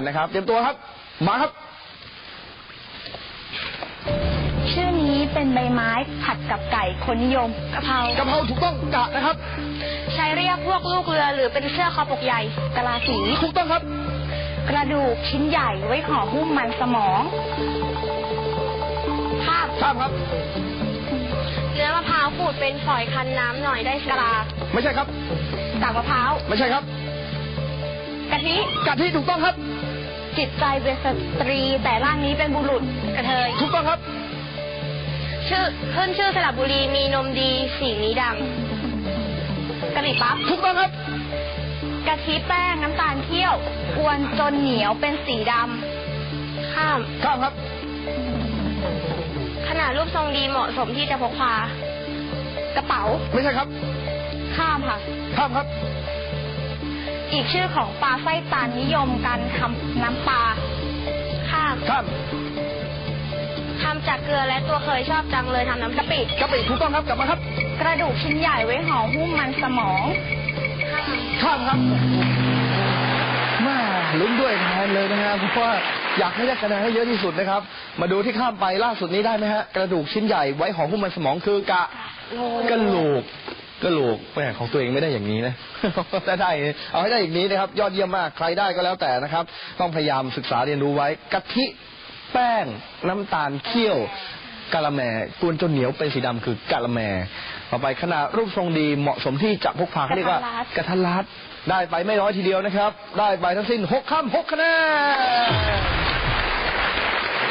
กันนะครับ เตรียมตัวครับ มาครับ ชื่อนี้เป็นใบไม้ผัดกับไก่คนนิยมกะเพรากะเพราถูกต้องกะนะครับ ใช้เรียกพวกลูกเรือหรือเป็นเสื้อคอปกใหญ่กะลาสีถูกต้องครับ กระดูกชิ้นใหญ่ไว้ห่อหุ้มมันสมองภาพข้ามครับเนื้อมะพร้าวขูดเป็นฝอยคันน้ำหน่อยได้กะลาไม่ใช่ครับกากมะพร้าว ไม่ใช่ครับ กะทิ กะทิถูกต้องครับ จิตใจเป็นสตรี แต่ร่างนี้เป็นบุรุษกระเทยถูกต้องครับ ชื่อขึ้นชื่อสระบุรีมีนมดีสีนี้ดำกะหรี่ปั๊บถูกต้องครับกะทิแป้งน้ำตาลเคี่ยวกวนจนเหนียวเป็นสีดำข้ามข้ามครับ ขนาดรูปทรงดีเหมาะสมที่จะพกพากระเป๋า ไม่ใช่ครับ ข้ามค่ะ ข้ามครับ อีกชื่อของปลาไส้ตาลนิยมการทำน้ำปลาข้ามข้ามทำจากเกลือและตัวเคยชอบจังเลยทำน้ำกะปิกะปิถูกต้องครับกลับมาครับ กระดูกชิ้นใหญ่ไว้ห่อหุ้มมันสมองข้ามครับแม่ลุ้นด้วยคะแนนเลยนะฮะเพราะว่าอยากให้ได้คะแนนให้เยอะที่สุดนะครับ มาดูที่ข้ามไปล่าสุดนี้ได้ไหมฮะกระดูกชิ้นใหญ่ไว้ห่อหุ้มมันสมองคือกะกระโหลก กระโหลกแหมของตัวเองไม่ได้อย่างนี้นะถ้าได้เอาให้ได้อย่างนี้นะครับ ยอดเยี่ยมมากใครได้ก็แล้วแต่นะครับ ต้องพยายามศึกษาเรียนรู้ไว้กะทิแป้ง น้ำตาลเคี่ยวกะละแมกวนจนเหนียวเป็นสีดำคือกะละแม ต่อไปขนาดรูปทรงดีเหมาะสมที่จะพกพาเขาเรียกว่ากระทันรัดได้ไปไม่น้อยทีเดียวนะครับ ได้ไปทั้งสิ้นหกคำหกคะแนน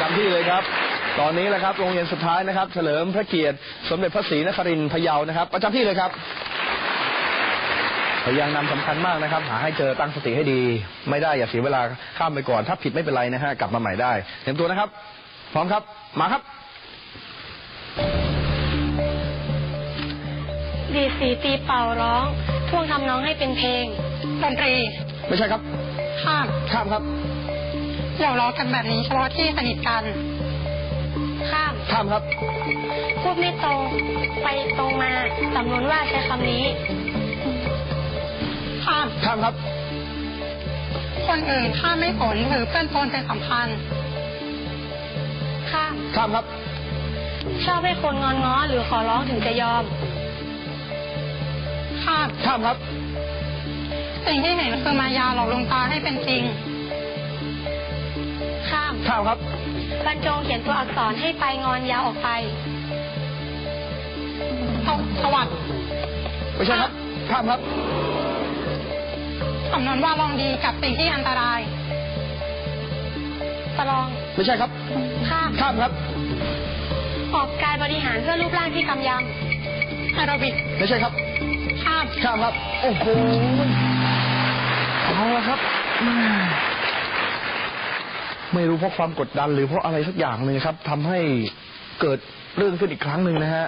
จำที่เลยครับ ตอนนี้แหละครับโรงเรียนสุดท้ายนะครับ เฉลิมพระเกียรติ สมเด็จพระศรีนครินทร์พะเยานะครับ ประจำที่เลยครับพยายามนำสำคัญมากนะครับ หาให้เจอตั้งสติให้ดี ไม่ได้อย่าเสียเวลาข้ามไปก่อน ถ้าผิดไม่เป็นไรนะฮะกลับมาใหม่ได้เตรียมตัวนะครับ พร้อมครับ มาครับ ดีดสีตีเป่าร้องท่วงทำน้องให้เป็นเพลงดนตรีไม่ใช่ครับ ข้ามข้ามครับหยอกล้อกันแบบนี้เฉพาะที่สนิทกัน ข้ามข้ามครับ พูดไม่ตรงไปตรงมาสำนวนว่าใช้คำนี้ ข้าม ข้ามครับ คนอื่นถ้าไม่ผลหรือเพื่อนตนเป็นสำคัญ ข้าม ข้ามครับ ชอบให้คนงอนง้อหรือขอร้องถึงจะยอม ข้าม ข้ามครับ สิ่งที่เห็นคือมายาหลอกลวงตาให้เป็นจริง ข้าม ข้ามครับ บรรจงเขียนตัวอักษรให้ไปงอนยาวออกไปสวัสดิ์ไม่ใช่ครับข้ามครับสำนวนว่าลองดีกับสิ่งที่อันตรายประลอง ไม่ใช่ครับข้ามข้ามครับ ออกกายบริหารเพื่อรูปร่างที่กำยแอโรบิกไม่ใช่ครับข้ามข้ามครับ โอ้โหเอาละครับแม่ ไม่รู้เพราะความกดดันหรือเพราะอะไรสักอย่างหนึ่งครับทำให้เกิดเรื่องขึ้นอีกครั้งหนึ่งนะฮะ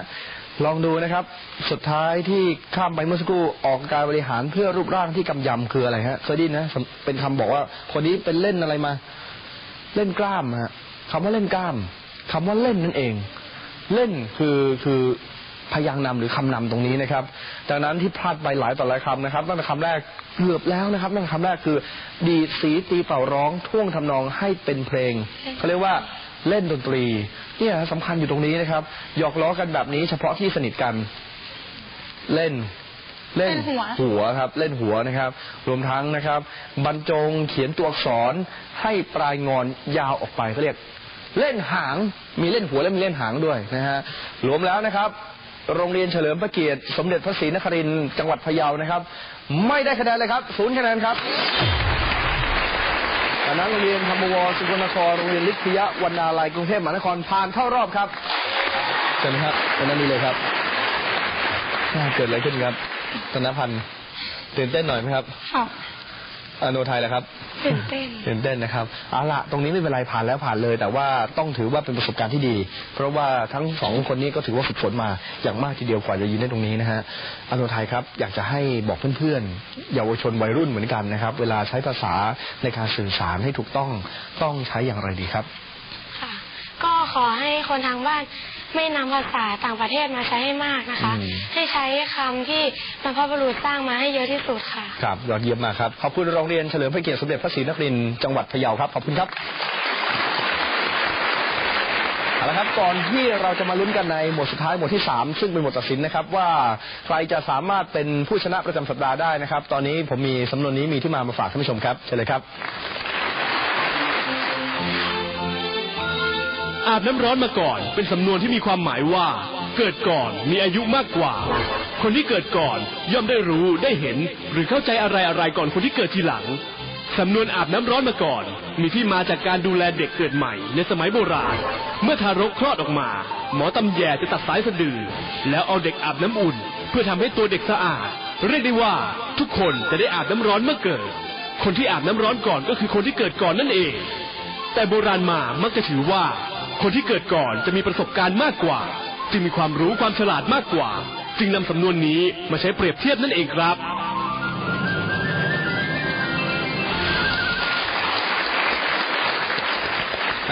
ลองดูนะครับ สุดท้ายที่ข้ามไปเมื่อสักครู่ออกการบริหารเพื่อรูปร่างที่กำยำคืออะไรฮะเคยได้ยินนะ เป็นคำบอกว่าคนนี้เป็นเล่นอะไรมา เล่นกล้ามฮะคำว่าเล่นกล้ามคำว่าเล่นนั่นเอง เล่นคือคือ พยางค์นำหรือคำนำตรงนี้นะครับดังนั้นที่พลาดไปหลายต่อหลายคำนะครับตั้งแต่คำแรกเกือบแล้วนะครับตั้งแต่คำแรกคือ ดีดสีตีเป่าร้องท่วงทำนองให้เป็นเพลงเขาเรียกว่าเล่นดนตรีเนี่ยสำคัญอยู่ตรงนี้นะครับหยอกล้อกันแบบนี้เฉพาะที่สนิทกัน เล่นเล่นเล่นหัวหัวครับ เล่นหัวนะครับ รวมทั้งนะครับ บรรจงเขียนตัวอักษรให้ปลายงอนยาวออกไปเขาเรียก เล่นหางมีเล่นหัวและมีเล่นหางด้วยนะฮะรวมแล้วนะครับ โรงเรียนเฉลิมพระเกียรติ สมเด็จพระศรีนครินทร์จังหวัดพะเยานะครับ ไม่ได้คะแนนเลยครับศูนย์คะแนนครับคณะโรงเรียนธรรมวรสุวรรณครโรงเรียนลิทยวรรณาลัยกรุงเทพมหานครผ่านเข้ารอบครับเชิญครับเป็นนั่นนี้เลยครับอ่าเกิดอะไรขึ้นครับธนพันธ์ตื่นเต้นหน่อยไหมครับค่ะ อโนไทยแหละครับตื่นเต้นตื่นเต้นนะครับเอาละตรงนี้ไม่เป็นไรผ่านแล้วผ่านเลย แต่ว่าต้องถือว่าเป็นประสบการณ์ที่ดี เพราะว่าทั้งสองคนนี้ก็ถือว่าฝึกฝนมาอย่างมากทีเดียวกว่าจะยืนได้ตรงนี้นะฮะอโนไทยครับอยากจะให้บอกเพื่อนๆเยาวชนวัยรุ่นเหมือนกันนะครับ เวลาใช้ภาษาในการสื่อสารให้ถูกต้องต้องใช้อย่างไรดีครับ ค่ะ ก็ขอให้คนทางบ้าน ไม่นำภาษาต่างประเทศมาใช้ให้มากนะคะ อืม ให้ใช้คำที่บรรพบุรุษสร้างมาให้เยอะที่สุดค่ะ ครับยอดเยี่ยมมากครับ ขอบคุณโรงเรียนเฉลิมพระเกียรติสมเด็จพระศรีนครินทร์จังหวัดพะเยาครับ ขอบคุณครับเอาละครับก่อนที่เราจะมาลุ้นกันในหมวดสุดท้ายหมวดที่ 3 ซึ่งเป็นหมวดตัดสินนะครับว่าใครจะสามารถเป็นผู้ชนะประจำสัปดาห์ได้นะครับ ตอนนี้ผมมีสำนวนนี้มีที่มามาฝากท่านผู้ชมครับเชิญเลยครับ อาบน้ำร้อนมาก่อน เป็นสำนวนที่มีความหมายว่า เกิดก่อนมีอายุมากกว่า คนที่เกิดก่อนย่อมได้รู้ได้เห็น หรือเข้าใจอะไรอะไรก่อนคนที่เกิดทีหลังสำนวนอาบน้ำร้อนมาก่อน มีที่มาจากการดูแลเด็กเกิดใหม่ในสมัยโบราณ เมื่อทารกคลอดออกมา หมอตำแยจะตัดสายสะดือ แล้วเอาเด็กอาบน้ำอุ่น เพื่อทำให้ตัวเด็กสะอาด เรียกได้ว่าทุกคนจะได้อาบน้ำร้อนเมื่อเกิด คนที่อาบน้ำร้อนก่อนก็คือคนที่เกิดก่อนนั่นเอง แต่โบราณมามักจะถือว่า คนที่เกิดก่อนจะมีประสบการณ์มากกว่า จึงมีความรู้ความฉลาดมากกว่า จึงนำสำนวนนี้มาใช้เปรียบเทียบนั่นเองครับ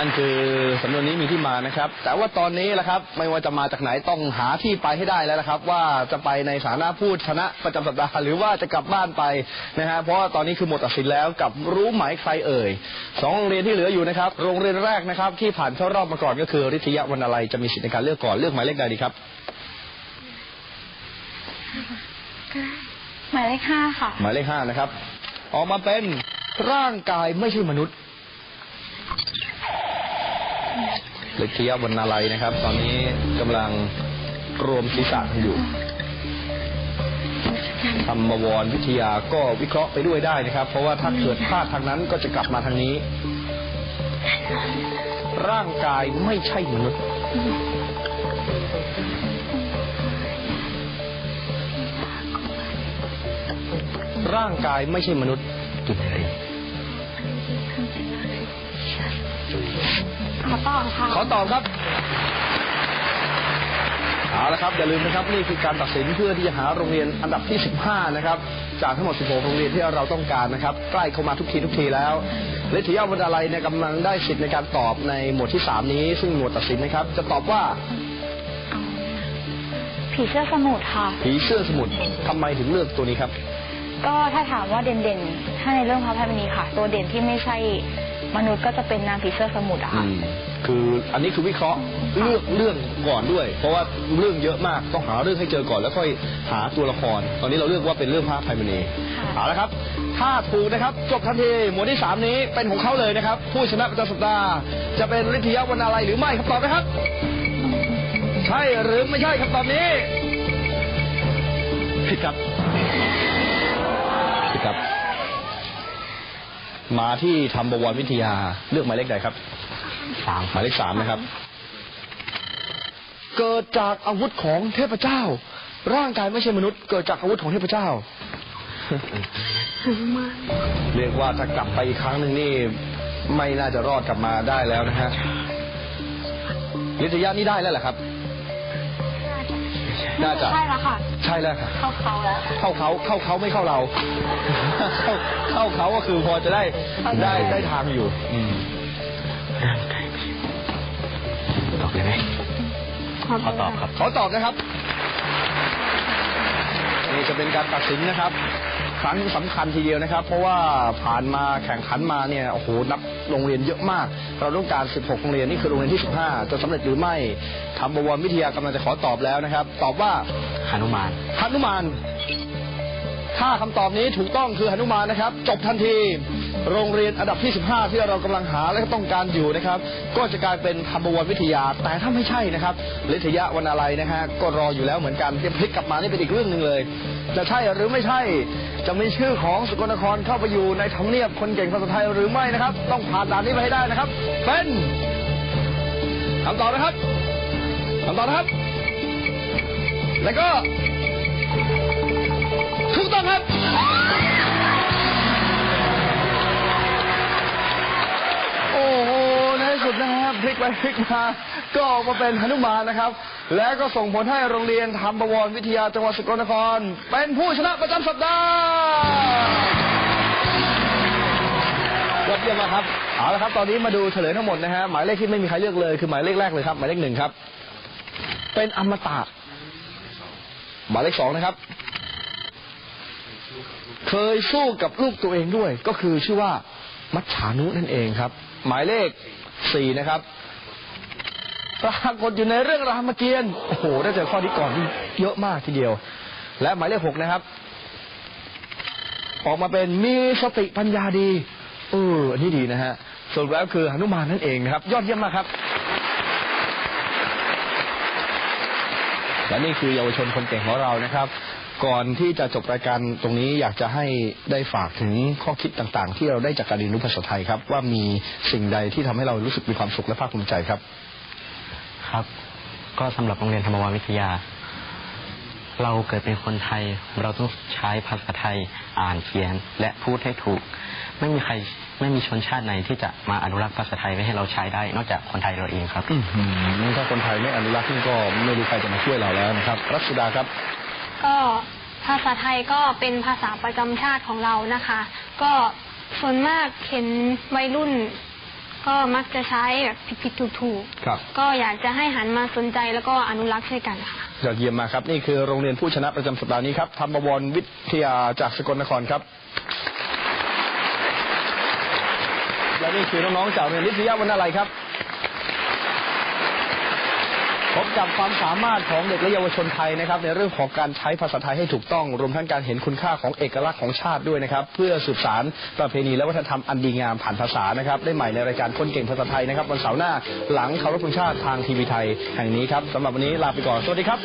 นั่นคือสำนวนนี้มีที่มานะครับ แต่ว่าตอนนี้แหละครับ ไม่ว่าจะมาจากไหนต้องหาที่ไปให้ได้แล้วละครับ ว่าจะไปในฐานะผู้ชนะประจำสัปดาห์หรือว่าจะกลับบ้านไปนะฮะเพราะว่าตอนนี้คือหมดตัดสินแล้วกับรู้ไหมใครเอ่ยสองโรงเรียนที่เหลืออยู่นะครับ โรงเรียนแรกนะครับ ที่ผ่านเข้ารอบมาก่อนก็คือริทยาวรรณาลัยจะมีสิทธิในการเลือกก่อนเลือกหมายเลขใดดีครับหมายเลขห้าค่ะ หมายเลขห้านะครับ ออกมาเป็นร่างกายไม่ใช่มนุษย์ ฤทธิยวรรณาลัยนะครับ ตอนนี้กำลังรวมศีรษะอยู่ธรรมวรวิทยาก็วิเคราะห์ไปด้วยได้นะครับ เพราะว่าถ้าเกิดพลาดทางนั้นก็จะกลับมาทางนี้ ร่างกายไม่ใช่มนุษย์ร่างกายไม่ใช่มนุษย์ ขอตอบค่ะ ขอตอบครับเอาละครับอย่าลืมนะครับนี่คือการตัดสินเพื่อที่จะหาโรงเรียนอันดับที่ 15 นะครับ จากทั้งหมด 16 โรงเรียนที่เราต้องการนะครับ ใกล้เข้ามาทุกทีทุกทีแล้วเลทิยาวิทยาลัยเนี่ยกำลังได้สิทธิ์ในการตอบในหมวดที่ 3 นี้ ซึ่งหมวดตัดสินนะครับ จะตอบว่า ผีเสื้อสมุทรค่ะ ผีเสื้อสมุทรทำไมถึงเลือกตัวนี้ครับ ก็ถ้าถามว่าเด่นๆ ถ้าในเรื่องพระอภัยมณีค่ะ ตัวเด่นที่ไม่ใช่ มนุษย์ก็จะเป็นนางผีเสื้อสมุทรอะค่ะคืออันนี้คือวิเคราะห์เลือกเรื่องก่อนด้วย เพราะว่าเรื่องเยอะมากต้องหาเรื่องให้เจอก่อนแล้วค่อยหาตัวละคร ตอนนี้เราเลือกว่าเป็นเรื่องพระอภัยมณีค่ะ เอาละครับ ถ้าถูกนะครับจบทันทีหมวดที่สามนี้เป็นของเขาเลยนะครับ ผู้ชนะประจำสัปดาห์จะเป็นฤทธิยวรรณาลัยหรือไม่ครับตอบนะครับ ใช่หรือไม่ใช่ครับตอบนี้ผิดครับผิดครับ มาที่ธรรมบวรวิทยาเลือกหมายเลขใดครับสามหมายเลขสามนะครับ เกิดจากอาวุธของเทพเจ้า ร่างกายไม่ใช่มนุษย์ เกิดจากอาวุธของเทพเจ้า เรียกว่าถ้ากลับไปอีกครั้งหนึ่งนี่ ไม่น่าจะรอดกลับมาได้แล้วนะฮะลิทยานี่ได้แล้วเหรอครับ น่าจะใช่แล้วค่ะใช่แล้วครับเข้าเขาแล้วเข้าเขาเข้าเขาไม่เข้าเรา เข้าเข้าเขาก็คือพอจะได้ได้ได้ทางอยู่ อืมตอบเลยไหมขอตอบครับขอตอบนะครับนี่จะเป็นการตัดสินนะครับ ครั้งสำคัญทีเดียวนะครับ เพราะว่าผ่านมาแข่งขันมาเนี่ยโอ้โหนับโรงเรียนเยอะมาก เราต้องการ 16 โรงเรียนนี่คือโรงเรียนที่ 15 จะสำเร็จหรือไม่ทำบวรวิทยากำลังจะขอตอบแล้วนะครับ ตอบว่าหนุมานหนุมาน ถ้าคำตอบนี้ถูกต้องคือหนุมานนะครับ จบทันที โรงเรียนอันดับที่ 15 ที่เรากำลังหาและต้องการอยู่นะครับ ก็จะกลายเป็นธรรมวรวิทยา แต่ถ้าไม่ใช่นะครับลิทยะวรรณาลัยนะฮะก็รออยู่แล้วเหมือนกันจะพลิกกลับมานี่เป็นอีกเรื่องหนึ่งเลย จะใช่หรือไม่ใช่จะมีชื่อของสกลนครเข้าไปอยู่ในทำเนียบคนเก่งภาษาไทยหรือไม่นะครับ ต้องผ่านด่านนี้ไปให้ได้นะครับ เป็นคำตอบนะครับคำตอบนะครับ แล้วก็ถูกต้องครับ สุดนะครับพลิกไปพลิกมาก็ออกมาเป็นหนุมานนะครับ และก็ส่งผลให้โรงเรียนธรรมบวรวิทยาจังหวัดสกลนคร เป็นผู้ชนะประจำสัปดาห์ยอดเยี่ยมมากครับเอาละครับตอนนี้มาดูเฉลยทั้งหมดนะฮะหมายเลขที่ไม่มีใครเลือกเลยคือหมายเลขแรกเลยครับ หมายเลขหนึ่งครับ เป็นอมตะหมายเลขสองนะครับ เคยสู้กับลูกตัวเองด้วย ก็คือชื่อว่ามัจฉานุนั่นเองครับ หมายเลข สี่นะครับปรากฏอยู่ในเรื่องรามเกียรติ์โอ้โหได้เจอข้อนี้ก่อนนี่เยอะมากทีเดียว และหมายเลขหกนะครับ ออกมาเป็นมีสติปัญญาดีเอออันนี้ดีนะฮะส่วนแล้วคือหนุมานนั่นเองนะครับ ยอดเยี่ยมมากครับและนี่คือเยาวชนคนเก่งของเรานะครับ ก่อนที่จะจบรายการตรงนี้อยากจะให้ได้ฝากถึงข้อคิดต่างๆ ที่เราได้จากการเรียนรู้ภาษาไทยครับ ว่ามีสิ่งใดที่ทำให้เรารู้สึกมีความสุขและภาคภูมิใจครับ ครับ ก็สำหรับโรงเรียนธรรมวาวิทยา เราเกิดเป็นคนไทย เราต้องใช้ภาษาไทยอ่านเขียนและพูดให้ถูก ไม่มีใครไม่มีชนชาติไหนที่จะมาอนุรักษ์ภาษาไทยไว้ให้เราใช้ได้ นอกจากคนไทยเราเองครับอือหือถ้าคนไทยไม่อนุรักษ์นี่ก็ไม่รู้ใครจะมาช่วยเราแล้วนะครับ รัชดาครับ ก็ภาษาไทยก็เป็นภาษาประจำชาติของเรานะคะ ก็ส่วนมากเห็นวัยรุ่น ก็มักจะใช้แบบผิดๆถูกครับ ๆก็อยากจะให้หันมาสนใจแล้วก็อนุรักษ์ช่วยกันค่ะ ยอดเยี่ยมมากครับ นี่คือโรงเรียนผู้ชนะประจำสัปดาห์นี้ครับธรรมวรวิทยาจากสกลนครครับ และนี่คือน้องๆจากโรงเรียนวิทยาวันอะไรครับ พบกับความสามารถของเด็กและเยาวชนไทยนะครับ ในเรื่องของการใช้ภาษาไทยให้ถูกต้อง รวมทั้งการเห็นคุณค่าของเอกลักษณ์ของชาติด้วยนะครับ เพื่อสืบสารประเพณีและวัฒนธรรมอันดีงามผ่านภาษานะครับ ได้ใหม่ในรายการคนเก่งภาษาไทยนะครับวันเสาร์หน้าหลังเคารพธงชาติทางทีวีไทยแห่งนี้ครับสำหรับวันนี้ลาไปก่อนสวัสดีครับ